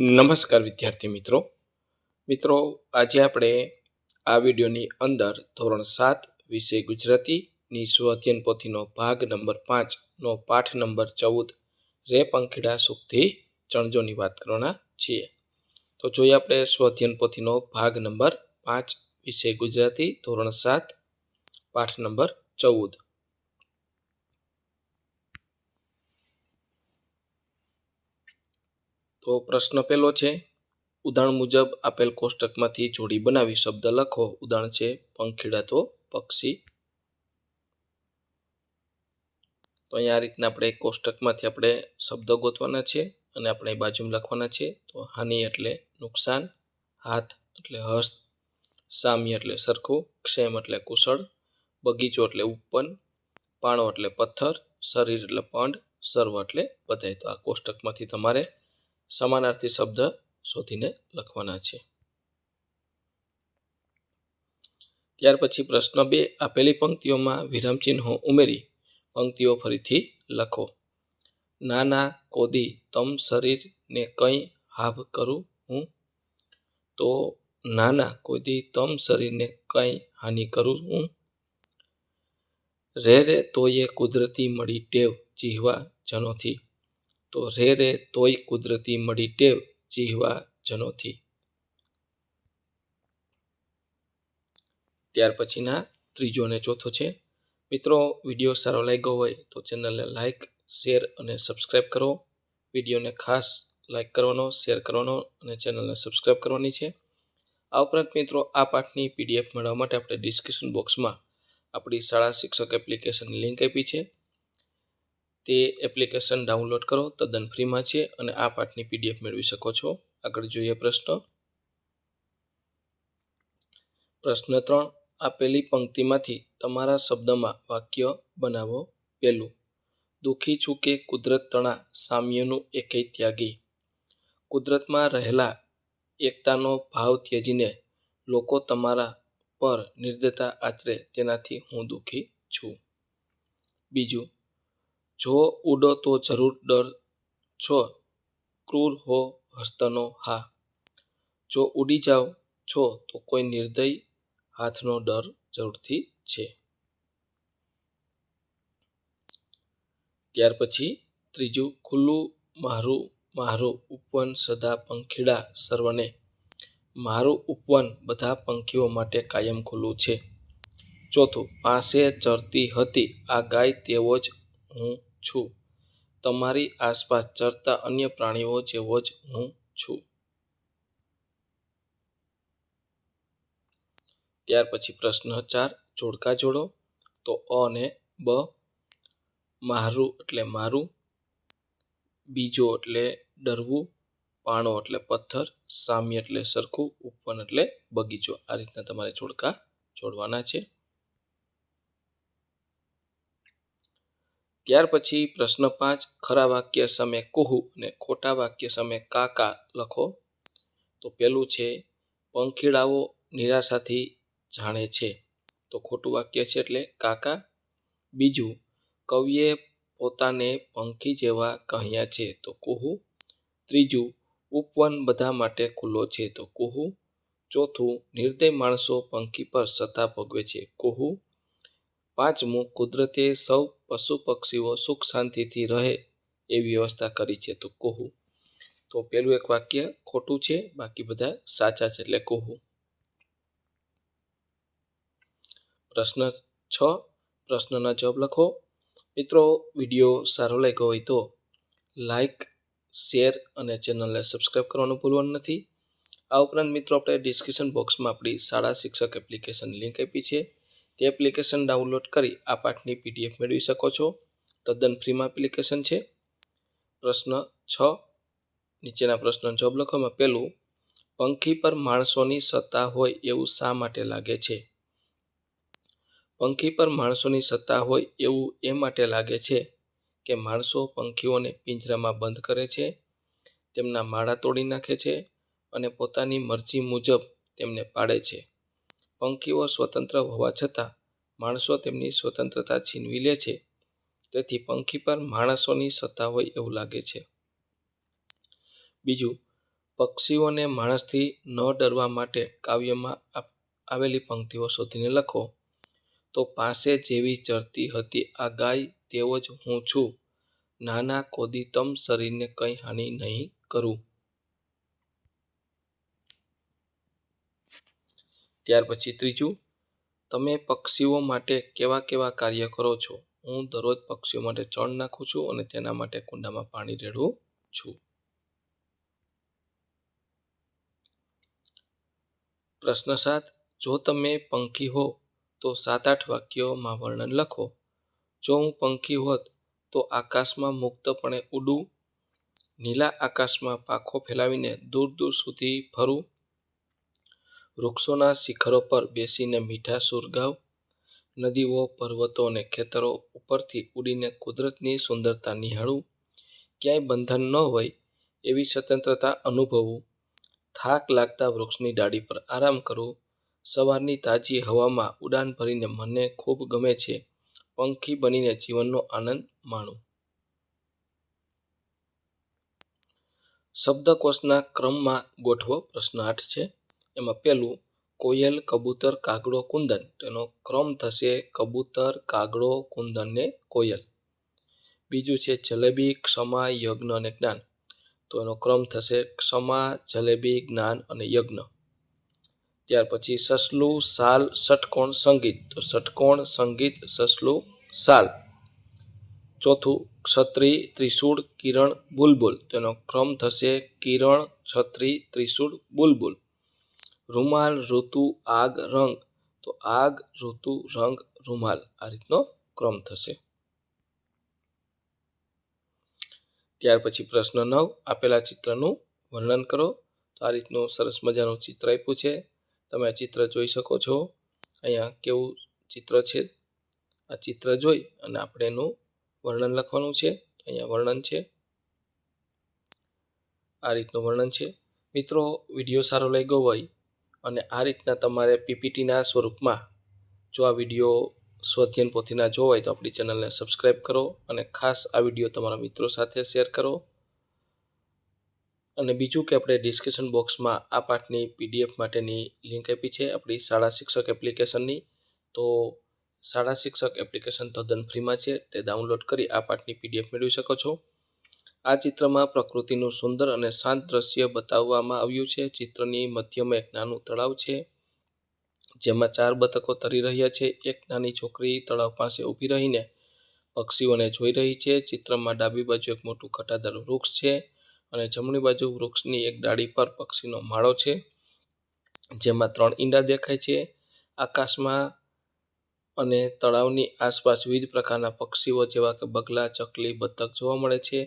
નમસ્કાર વિદ્યાર્થી મિત્રો. મિત્રો, આજે આપણે આ વિડીયોની અંદર ધોરણ સાત વિષય ગુજરાતીની સ્વ અધ્યયન પોથીનો ભાગ નંબર પાંચનો પાઠ નંબર ચૌદ રે પંખીડા સુખથી ચણજોની વાત કરવાના છીએ. તો જોઈએ આપણે સ્વ અધ્યયન પોથીનો ભાગ નંબર પાંચ વિષય ગુજરાતી ધોરણ સાત પાઠ નંબર ચૌદ. તો પ્રશ્ન પહેલો છે, ઉદાહરણ મુજબ આપેલ કોષ્ટકમાંથી જોડી બનાવી શબ્દ લખો. ઉદાહરણ છે, પંખીડા તો પક્ષી. તો અહીંયા આ રીતના આપણે કોષ્ટકમાંથી આપણે શબ્દો ગોતવાના છે અને આપણે બાજુમાં લખવાના છે. તો હાનિ એટલે નુકસાન, હાથ એટલે હસ્ત સામ્ય એટલે સરખું, ક્ષેમ એટલે કુશળ, બગીચો એટલે ઉપવન પાણો એટલે પથ્થર, શરીર એટલે પંડ, સર્વ એટલે બધાય. તો આ કોષ્ટકમાંથી તમારે સમાનાર્થી શબ્દ શોધીને લખવાના છે. ત્યાર પછી પ્રશ્ન બે, આપેલી પંક્તિઓમાં વિરામચિહ્નો ઉમેરી પંક્તિઓ ફરીથી લખો. નાના કોદી, તમ શરીરને કંઈ હાભ કરું હું? તો નાના કોદી, તમ શરીરને કંઈ હાનિ કરું હું? રે રે તોયે કુદરતી મળી ટેવ, જીહવા, જનોથી તો રે રે તોય કુદરતી મળી ટેવ જીહવા જનોથી. ત્યાર પછીના ત્રીજો અને ચોથો છે. મિત્રો, વીડિયો સારો લાગ્યો હોય તો ચેનલને લાઈક, શેર અને સબસ્ક્રાઈબ કરો. વિડીયોને ખાસ લાઈક કરવાનો, શેર કરવાનો અને ચેનલને સબસ્ક્રાઈબ કરવાની છે. આ ઉપરાંત મિત્રો, આ પાઠની પીડીએફ મેળવવા માટે આપણે ડિસ્ક્રિપ્શન બોક્સમાં આપણી શાળા શિક્ષક એપ્લિકેશનની લિંક આપી છે. તે એપ્લિકેશન ડાઉનલોડ કરો, તદ્દન ફ્રીમાં છે અને આ પાઠની પીડીએફ મેળવી શકો છો. આગળ જોઈએ પ્રશ્ન. પ્રશ્ન ત્રણ, આપેલી પંક્તિમાંથી તમારા શબ્દમાં વાક્ય બનાવો પહેલું. દુઃખી છું કે કુદરત તણા સામ્યનું એકેય ત્યાગી. કુદરતમાં રહેલા એકતાનો ભાવ ત્યજીને લોકો તમારા પર નિર્દયતા આચરે, તેનાથી હું દુઃખી છું. બીજું જો ઉડો તો જરૂર ડર છો, ક્રૂર હો હસ્તનો હા. જો ઉડી જાઓ છો તો કોઈ નિર્દય હાથનો ડર જરૂરથી છે. ત્યાર પછી ત્રીજું ખુલ્લું મારું મારું ઉપવન સદા પંખીડા સર્વને. મારું ઉપવન બધા પંખીઓ માટે કાયમ ખુલ્લું છે. ચોથું, પાસે ચરતી હતી, આ ગાય તેવો જ હું છું. તમારી આસપાસ ચરતા અન્ય પ્રાણીઓ જેવો જ હું છું. ત્યાર પછી પ્રશ્ન ચાર, જોડકા જોડો. તો અ અને બ, મારું એટલે મારું, બીજો એટલે ડરવું, પાણો એટલે પથ્થર સામ્ય એટલે સરખું, ઉપવન એટલે બગીચો. આ રીતના તમારે જોડકા જોડવાના છે. ત્યાર પછી પ્રશ્ન પાંચ, ખરા વાક્ય સામે કુહુ અને ખોટા વાક્ય સામે કાકા લખો. તો પેલું છે, પંખીડાઓ નિરાશાથી જાણે છે. તો ખોટું વાક્ય છે એટલે કાકા. બીજું, કવિએ પોતાને પંખી જેવા કહ્યા છે, તો કુહુ. ત્રીજું, ઉપવન બધા માટે ખુલ્લો છે, તો કુહુ. ચોથું, નિર્દય માણસો પંખી પર સત્તા ભોગવે છે, કુહુ. પાંચમું, કુદરતે સૌ પશુ પક્ષીઓ સુખ શાંતિથી રહે એવી વ્યવસ્થા કરી છે તો કુહુ. તો પેલું એક વાક્ય ખોટું છે, બાકી બધા સાચા છે એટલે કુહુ. પ્રશ્ન છ, પ્રશ્નના જવાબ લખો. મિત્રો, વીડિયો સારો લાગ્યો હોય તો લાઈક, શેર અને ચેનલને સબસ્ક્રાઈબ કરવાનું ભૂલવાનું નથી. આ ઉપરાંત મિત્રો, આપણે ડિસ્ક્રિપ્શન બોક્સમાં આપણી શાળા શિક્ષક એપ્લિકેશન લિંક આપી છે. તે એપ્લિકેશન ડાઉનલોડ કરી આ પાઠની પીડીએફ મેળવી શકો છો. તદ્દન ફ્રીમાં એપ્લિકેશન છે. પ્રશ્ન છ. નીચેના પ્રશ્નો જવાબ લખવામાં પહેલું, પંખી પર માણસોની સત્તા હોય એવું શા માટે લાગે છે? પંખી પર માણસોની સત્તા હોય એવું એ માટે લાગે છે કે માણસો પંખીઓને પિંજરામાં બંધ કરે છે, તેમના માળા તોડી નાખે છે અને પોતાની મરજી મુજબ તેમને પાડે છે. પંખીઓ સ્વતંત્ર હોવા છતાં માણસો તેમની સ્વતંત્રતા છીનવી લે છે. તેથી પંખી પર માણસોની સત્તા હોય એવું લાગે છે. બીજું, પક્ષીઓને માણસથી ન ડરવા માટે કાવ્યમાં આવેલી પંક્તિઓ શોધીને લખો. તો પાસે જેવી ચરતી હતી આ ગાય, તેવો જ હું છું. નાના કોદીતમ શરીરને કંઈ હાનિ નહીં કરું. ત્યાર પછી ત્રીજું, તમે પક્ષીઓ માટે કેવા કેવા કાર્ય કરો છો? હું દરરોજ પક્ષીઓ માટે ચણ નાખું છું અને તેના માટે કુંડામાં પાણી રેડું છું. પ્રશ્ન સાત, જો તમે પંખી હો, તો સાત આઠ વાક્યોમાં વર્ણન લખો. જો હું પંખી હોત, તો આકાશમાં મુક્તપણે ઉડું, નીલા આકાશમાં પાંખો ફેલાવીને દૂર દૂર સુધી ફરું. વૃક્ષોના શિખરો પર બેસીને મીઠા સુર ગાવ નદીઓ, પર્વતો અને ખેતરો ઉપરથી ઉડીને કુદરતની સુંદરતા નિહાળવું, ક્યાંય બંધન ન હોય એવી સ્વતંત્રતા અનુભવવું, થાક લાગતા વૃક્ષની ડાળી પર આરામ કરવું, સવારની તાજી હવામાં ઉડાન ભરીને મને ખૂબ ગમે છે પંખી બનીને જીવનનો આનંદ માણો. શબ્દકોશના ક્રમમાં ગોઠવો પ્રશ્ન આઠ છે. એમાં પહેલું કોયલ કબૂતર કાગડો કુંદન. તેનો ક્રમ થશે કબૂતર કાગડો કુંદન ને કોયલ. બીજું છે જલેબી, ક્ષમા, યજ્ઞ અને જ્ઞાન. તો એનો ક્રમ થશે ક્ષમા, જલેબી, જ્ઞાન અને યજ્ઞ. ત્યાર પછી સસલું, સાલ, ષટકોણ, સંગીત. તો ષટકોણ, સંગીત, સસલું, સાલ. ચોથું ક્ષત્રિ ત્રિશૂળ, કિરણ, બુલબુલ. તેનો ક્રમ થશે કિરણ છત્રી ત્રિશૂળ, બુલબુલ. રૂમાલ, ઋતુ, આગ, રંગ. તો આગ, ઋતુ, રંગ, રૂમાલ આ રીતનો ક્રમ થશે. ત્યાર પછી પ્રશ્ન નવ, આપેલા ચિત્રનું વર્ણન કરો. તો આ રીતનું સરસ મજાનું ચિત્ર આપ્યું છે. તમે આ ચિત્ર જોઈ શકો છો. અહીંયા કેવું ચિત્ર છે? આ ચિત્ર જોઈ અને આપણે એનું વર્ણન લખવાનું છે. અહીંયા વર્ણન છે. આ રીતનું વર્ણન છે. મિત્રો, વીડિયો સારો લાગ્યો હોય અને આ રીતના તમારે પીપીટીના સ્વરૂપમાં જો આ વીડિયો સ્વધ્યન પોથીના જો હોય તો આપણી ચેનલને સબસ્ક્રાઈબ કરો અને ખાસ આ વીડિયો તમારા મિત્રો સાથે શેર કરો. અને બીજું કે આપણે ડિસ્ક્રિપ્શન બોક્સમાં આ પાઠની પીડીએફ માટેની લિંક આપી છે, આપણી શાળા શિક્ષક એપ્લિકેશનની. તો શાળા શિક્ષક એપ્લિકેશન તદ્દન ફ્રીમાં છે, તે ડાઉનલોડ કરી આ પાઠની પીડીએફ મેળવી શકો છો. આ ચિત્રમાં પ્રકૃતિનું સુંદર અને શાંત દ્રશ્ય બતાવવામાં આવ્યું છે. ચિત્રની મધ્યમાં એક નાનું તળાવ છે, જેમાં ચાર બતકો તરી રહ્યા છે. એક નાની છોકરી તળાવ પાસે ઊભી રહીને પક્ષીઓને જોઈ રહી છે. ચિત્રમાં ડાબી બાજુ એક મોટું ઘટાદાર વૃક્ષ છે અને જમણી બાજુ વૃક્ષની એક ડાળી પર પક્ષીનો માળો છે, જેમાં ત્રણ ઈંડા દેખાય છે. આકાશમાં અને તળાવની આસપાસ વિવિધ પ્રકારના પક્ષીઓ જેવા કે બગલા, ચકલી, બતક જોવા મળે છે.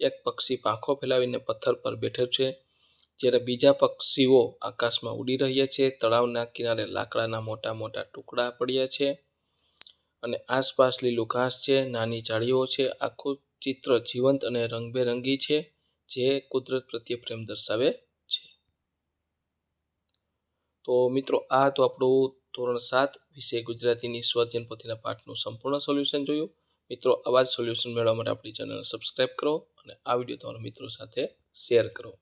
એક પક્ષી પાંખો ફેલાવીને પથ્થર પર બેઠો છે. જ્યારે બીજા પક્ષીઓ આકાશમાં ઉડી રહ્યા છે, તળાવના કિનારે લાકડાના મોટા મોટા ટુકડા પડ્યા છે અને આસપાસ લીલું ઘાસ છે, નાની ઝાડીઓ છે, આખું ચિત્ર જીવંત અને રંગબેરંગી છે, જે કુદરત પ્રત્યે પ્રેમ દર્શાવે છે. તો મિત્રો, આ તો આપણું ધોરણ સાત વિષય ગુજરાતીની સ્વધ્યન પોથીના પાઠનું સંપૂર્ણ સોલ્યુશન જોયું. મિત્રો, આવા સોલ્યુશન મેળવવા માટે આપણી ચેનલ સબસ્ક્રાઈબ કરો અને આ વીડિયો તમારા મિત્રો સાથે શેર કરો.